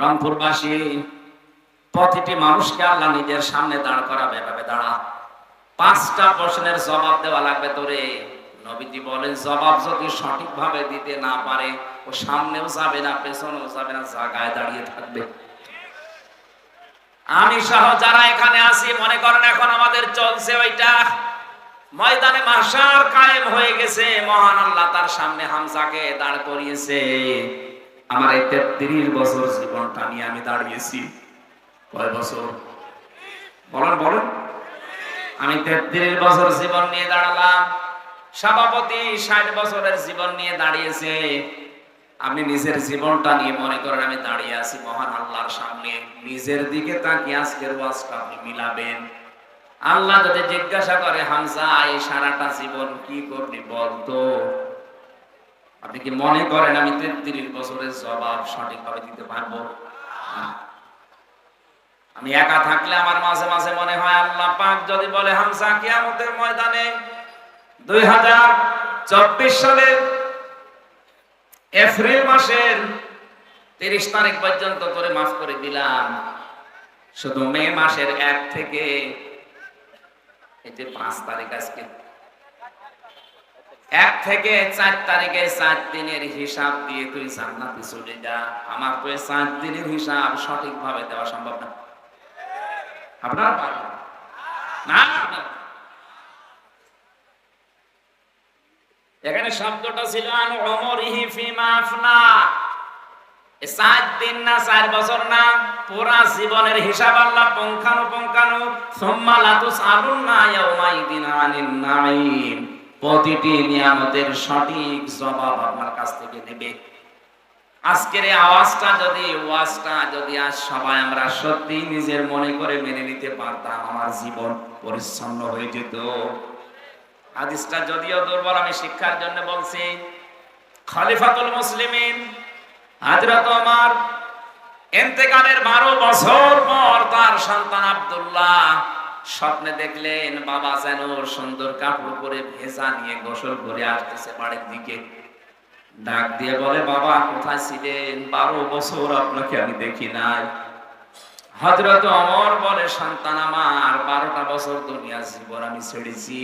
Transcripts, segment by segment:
রংপুরবাসী, প্রতিটি মানুষকে আল্লাহ নিজের সামনে দাঁড় করাবে, এভাবে দাঁড়া। পাঁচটা প্রশ্নের জবাব দেওয়া লাগবে তোরে। নবীজি বলেন, জবাব যদি সঠিকভাবে দিতে না পারে, ও সামনেও যাবে না, পেছনেও যাবে না, জায়গায় দাঁড়িয়ে থাকবে। আমি সহ যারা এখানে আছি, মনে করেন এখন আমাদের চলছে ওইটা। ময়দানে মাসার কায়েম হয়ে গেছে, মহান আল্লাহ তার সামনে হামজাকে দাঁড় করিয়েছে। আমার এই তেত্রিশ বছর জীবনটা নিয়ে আমি দাঁড়িয়েছি। কয় বছর? বলেন বলেন। আমি তেত্রিশ বছর জীবন নিয়ে দাঁড়ালাম। সভাপতি ষাট বছরের জীবন নিয়ে দাঁড়িয়েছে। আপনি নিজের জীবনটা নিয়ে মনে করেন আমি দাঁড়িয়ে আছি মহান আল্লাহর সামনে। নিজের দিকে তাকিয়ে আজকের ওয়াজটা আপনি মিলাবেন। আল্লাহ যদি জিজ্ঞাসা করে, হামজা, এই সারাটা জীবন কি করবি বলতো? আপনি কি মনে করেন আমি তেত্রিশ বছরের জবাব সঠিকভাবে দিতে পারব? আমি একা থাকলে আমার মাঝে মাঝে মনে হয় আল্লাহ পাক যদি বলে, হামজা কিয়ামতের ময়দানে দুই হাজার চব্বিশ সালের এপ্রিল মাসের তিরিশ তারিখ পর্যন্ত করে মাফ করে দিলাম। শুধু মে মাসের এক থেকে এই যে পাঁচ তারিখ আজকে এক থেকে চার তারিখে চার দিনের হিসাব দিয়ে তুই জান্নাতে চলে যা আমার তো চার দিনের হিসাব সঠিকভাবে দেওয়া সম্ভব না আপনার? না। এখানে শব্দটা ছিল, আন এ সাত দিন না চার বছর না, পুরা জীবনের হিসাব আল্লাহ পঙ্খানু পঙ্খানু সুম্মা লাতুস না ইয়াউমাইদিন আনিন নাঈম প্রতিটি নিয়ামতের সঠিক জবাব আপনার কাছ থেকে নেবে। আজকের এই আওয়াজটা যদি, ওয়াজটা যদি আজ সবাই আমরা সত্যি নিজের মনে করে মেনে নিতে পারতাম, আমার জীবন পরিচ্ছন্ন হয়ে যেত। হাদিসটা যদিও দুর্বল, আমি শিক্ষার জন্য বলছি, খলিফাতুল মুসলিমিন হাজরত ওমর এতেকালের বারো বছর পর তার সন্তান আব্দুল্লাহ স্বপ্নে দেখলেন বাবা যেন সুন্দর কাপড় পরে ভেজা নিয়ে গোসল করে আসতেছে বাড়ির দিকে। ডাক দিয়ে বলে, বাবা, কোথায় ছিলেন? বারো বছর আপনাকে আমি দেখি নাই। হজরত অমর বলে, সন্তান আমার, বারোটা বছর দুনিয়া জীবন আমি ছেড়েছি।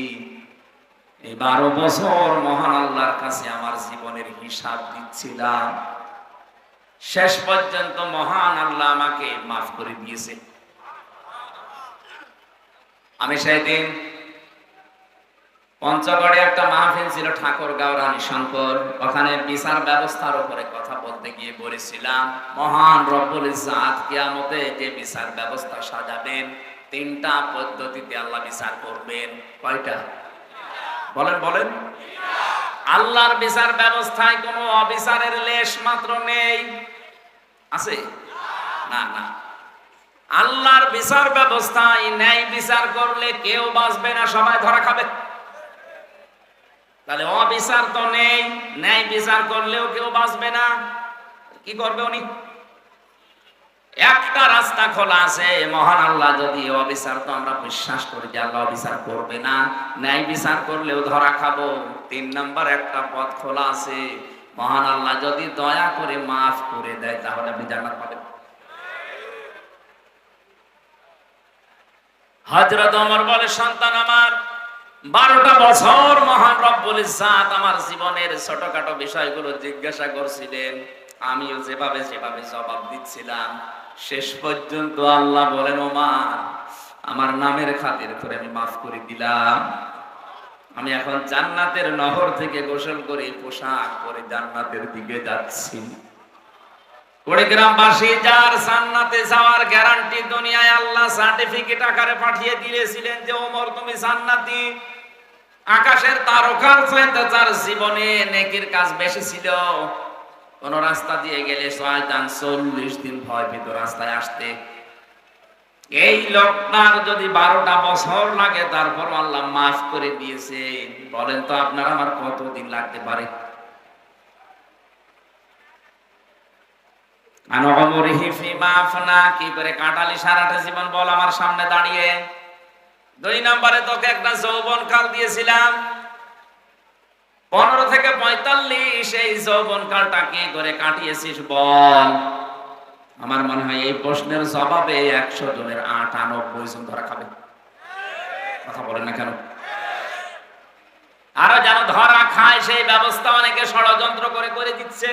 এই বারো বছর মহান আল্লাহর কাছে আমার জীবনের হিসাব দিচ্ছিলাম। শেষ পর্যন্ত মহান আল্লাহ আমাকে মাফ করে দিয়েছে। আমি সেদিন পঞ্চগড়ে একটা মাহফিল ছিল ঠাকুরগাঁও রানী শঙ্কর ওখানে বিচার ব্যবস্থার উপরে কথা বলতে গিয়ে বলেছিলাম, মহান রব্বুল ইজ্জাত কিয়ামতে যে বিচার ব্যবস্থা সাজাবেন, তিনটা পদ্ধতিতে আল্লাহ বিচার করবেন। কয়টা? বলেন বলেন। আল্লাহর বিচার ব্যবস্থায় কোনো অবিচারের লেশ মাত্র নেই। আছে? না না। আল্লাহর বিচার ব্যবস্থায় ন্যায় বিচার করলে কেউ বাঁচবে না, সবাই ধরা খাবে। তাহলে অবিচার তো নেই, ন্যায় বিচার করলেও কেউ বাঁচবে না। কি করবে উনি? একটা রাস্তা খোলা আছে, মহান আল্লাহ যদি অবিচার তো আমরা বিশ্বাস করি যে আল্লাহ অবিচার করবে না, ন্যায় বিচার করলেও ধরা খাব। তিন নম্বর একটা পথ খোলা আছে, মহান আল্লাহ যদি দয়া করে মাফ করে দেয়, তাহলে আপনি জান্নাত পাবেন হজরত ওমর বলে, সন্তান আমার, বারোটা বছর মহান রব্বুল ইজ্জাত আমার জীবনের ছোটখাটো বিষয়গুলো জিজ্ঞাসা করছিলেন। আমিও যেভাবে যেভাবে জবাব দিচ্ছিলাম। শেষ পর্যন্ত আল্লাহ বলেন, ওমার, আমার নামের খাতির করে আমি মাফ করে দিলাম। আমি এখন জান্নাতের নহর থেকে গোসল করে পোশাক পরে জান্নাতের দিকে যাচ্ছি। কুড়িগ্রামবাসী যার জান্নাতে যাওয়ার গ্যারান্টি দুনিয়ায় আল্লাহ সার্টিফিকেট আকারে পাঠিয়ে দিয়েছিলেন যে তুমি আকাশের জীবনে কাজ ছিল, কোন রাস্তা দিয়ে গেলে শয়তান চল্লিশ দিন ভয় পেত রাস্তায় আসতে। এই লোকটার যদি বারোটা বছর লাগে তারপর আল্লাহ মাফ করে দিয়েছে। বলেন তো, আপনার আমার কতদিন লাগতে পারে? কি করে কাটালি সারাটা জীবন বল আমার সামনে দাঁড়িয়ে। দুই নম্বরে তোকে একটা যৌবন কাল দিয়েছিলাম। পনেরো থেকে পঁয়তাল্লিশ, এই যৌবন কালটা কি করে কাটিয়েছিস বল। আমার মনে হয় এই প্রশ্নের জবাবে একশো জনের আটানব্বই জন ধরা খাবে। কথা বলেন না কেন? আরও যেন ধরা খায়, সেই ব্যবস্থা অনেকে ষড়যন্ত্র করে করে দিচ্ছে।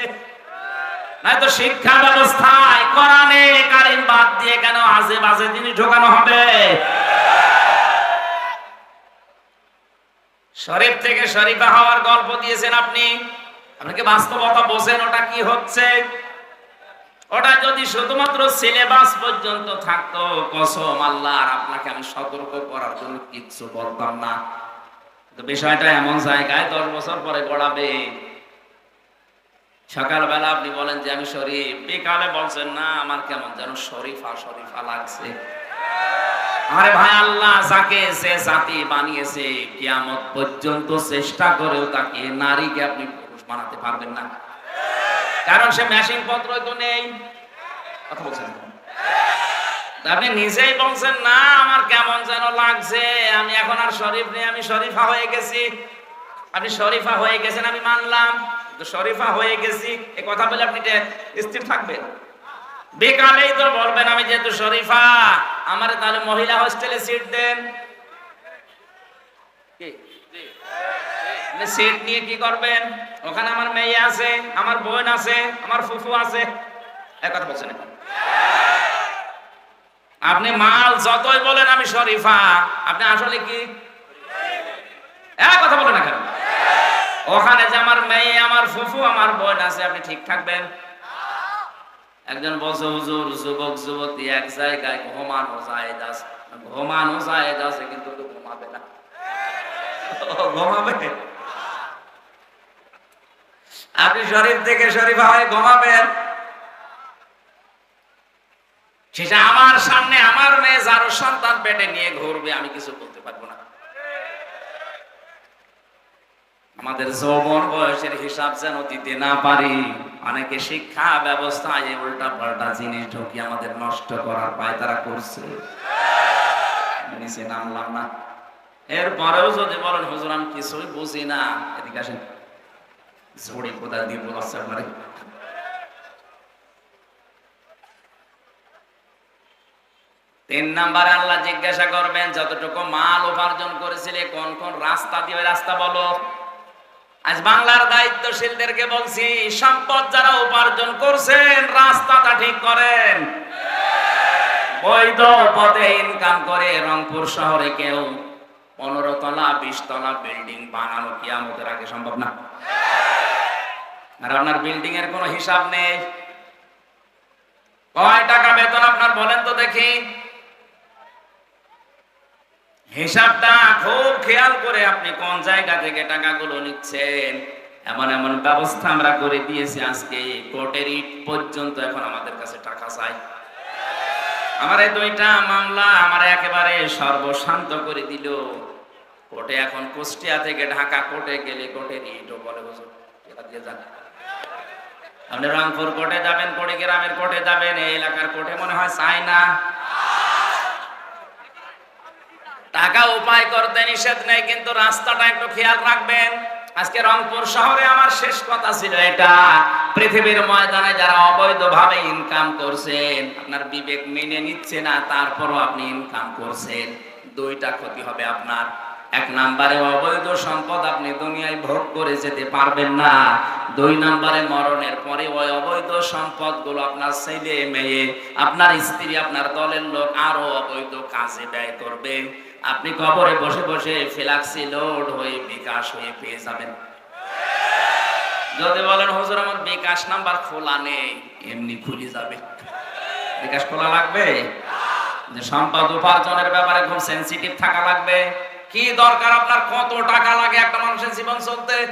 নয়তো শিক্ষা ব্যবস্থায় কোরআনে কারিম বাদ দিয়ে কেন আজে বাজে জিনিস ঢোকানো হবে? শরীফ থেকে শরীফা হওয়ার গল্প দিয়েছেন আপনি। আপনাকে বাস্তবতা বোঝেন ওটা কি হচ্ছে? ওটা যদি শুধুমাত্র সিলেবাস পর্যন্ত থাকতো, কসম আল্লাহ আপনাকে আমি সতর্ক করার জন্য কিচ্ছু বলতাম না। বিষয়টা এমন জায়গায় দশ বছর পরে গড়াবে। সকালবেলা আপনি বলেন যে, আমি শরীফ। বিকালে বলছেন, না, আমার কেমন যেন শরীফা শরীফা লাগছে। আরে ভাই, আল্লাহ যাকে সে জাতি বানিয়েছে, কিয়ামত পর্যন্ত চেষ্টা করেও তাকে নারীকে আপনি পুরুষ বানাতে পারবেন না। কারণ সে মেশিন পত্র তো নেই। কথা বলছেন আপনি নিজেই বলছেন, না, আমার কেমন যেন লাগছে। আমি এখন আর শরীফ নেই, আমি শরীফা হয়ে গেছি। আপনি শরীফা হয়ে গেছেন, আমি মানলাম। তো শরীফা হয়ে গেছি এই কথা বলে আপনি স্থির থাকবেন। বেকালেই তো বলবেন আমি যেহেতু শরীফা, আমার তাহলে মহিলা হোস্টেলে সিট দেন। সিট নিয়ে কি করবেন? ওখানে আমার মেয়ে আছে, আমার বোন আছে, আমার ফুফু আছে। এক কথা বলছেন। আপনি মাল যতই বলেন আমি শরীফা, আপনি আসলে কি? এক কথা বলেন না কেন? ওখানে যে আমার মেয়ে আমার ফুফু আমার বোন আছে আপনি ঠিক থাকবেন? একজন বলছে হুজুর যুবক যুবতী এক জায়গায় ঘুমানো জায়েজ আছে ঘুমানো জায়েজ আছে কিন্তু তো ঘুমাবে না। ঘুমাবে? আপনি শরীফ থেকে শরীফা হয়ে ঘুমাবেন? সেটা আমার সামনে আমার মেয়ে যার সন্তান পেটে নিয়ে ঘুরবে আমি কিছু বলতে পারব না। আমাদের যৌবন বয়সের হিসাব যেন দিতে না পারি, অনেকে শিক্ষা ব্যবস্থায় উল্টা পাল্টা জিনিস ঢুকি আমাদের নষ্ট করার পায় তারা করছে। নামলাম না। এরপরেও যদি বলেন, হুজুর, আমি কিছুই বুঝি না। এদিকে আসেন। ঝড়ি কোথায় দিয়ে আপনারে তিন নাম্বারে আল্লাহ জিজ্ঞাসা করবেন, যতটুকু মাল উপার্জন করেছিলে, কোন কোন রাস্তা দিয়ে রাস্তা বলো? আজ বাংলার দায়িত্বশীলদেরকে বলছি, সম্পদ যারা উপার্জন করছেন, রাস্তাটা ঠিক করেন। বৈধ পথে ইনকাম করে রংপুর শহরে কেউ পনেরো তলা বিশ তলা বিল্ডিং বানানো কি আমাদের আগে সম্ভব না। আর আপনার বিল্ডিং এর কোনো হিসাব নেই। কয় টাকা বেতন আপনার বলেন তো দেখি। হিসাবটা খুব খেয়াল করে আপনি কোন জায়গা থেকে টাকাগুলো নিচ্ছেন? এমন এমন ব্যবস্থা আমরা করে দিয়েছি আজকে। কোর্টের ইট পর্যন্ত এখন আমাদের কাছে টাকা চাই। আমার এই দুইটা মামলা আমার একেবারে সর্বশান্ত করে দিল। কোর্টে এখন কুষ্টিয়া থেকে ঢাকা কোর্টে গেলে কোর্টের ইটও বলে দিয়ে আপনি রংপুর কোর্টে যাবেন কুড়িগ্রামের কোর্টে যাবেন, এই এলাকার কোর্টে মনে হয় চাই না। টাকা উপায় করতে নিষেধ নেই, কিন্তু রাস্তাটা একটু খেয়াল রাখবেন। আজকে রংপুর শহরে আমার শেষ কথা ছিল এটা। পৃথিবীর ময়দানে যারা অবৈধভাবে ইনকাম করছেন, আপনার বিবেক মেনে নিচ্ছে না, তারপরও আপনি ইনকাম করছেন। দুইটা ক্ষতি হবে আপনার। এক নাম্বারে অবৈধ সম্পদ আপনি দুনিয়ায় ভোগ করে যেতে পারবেন না। দুই নাম্বারে মরণের পরে ওই অবৈধ সম্পদগুলো আপনার ছেলে, মেয়ে, আপনার স্ত্রী, আপনার দলের লোক আরও অবৈধ কাজে ব্যয় করবে। আপনি কবরে বসে বসে ফিলাক্সি লোড হয়ে বিকাশ হয়ে পেয়ে যাবেন। যদি বলেন, হুজুর, আমার বিকাশ নাম্বার খোলা নেই, এমনি খুলে যাবে। বিকাশ খোলা লাগবে? যে সম্পদ উপার্জনের ব্যাপারে খুব সেন্সিটিভ থাকা লাগবে। কি দরকার আপনার? কত টাকা লাগে একটা মানুষের জীবন চলতে?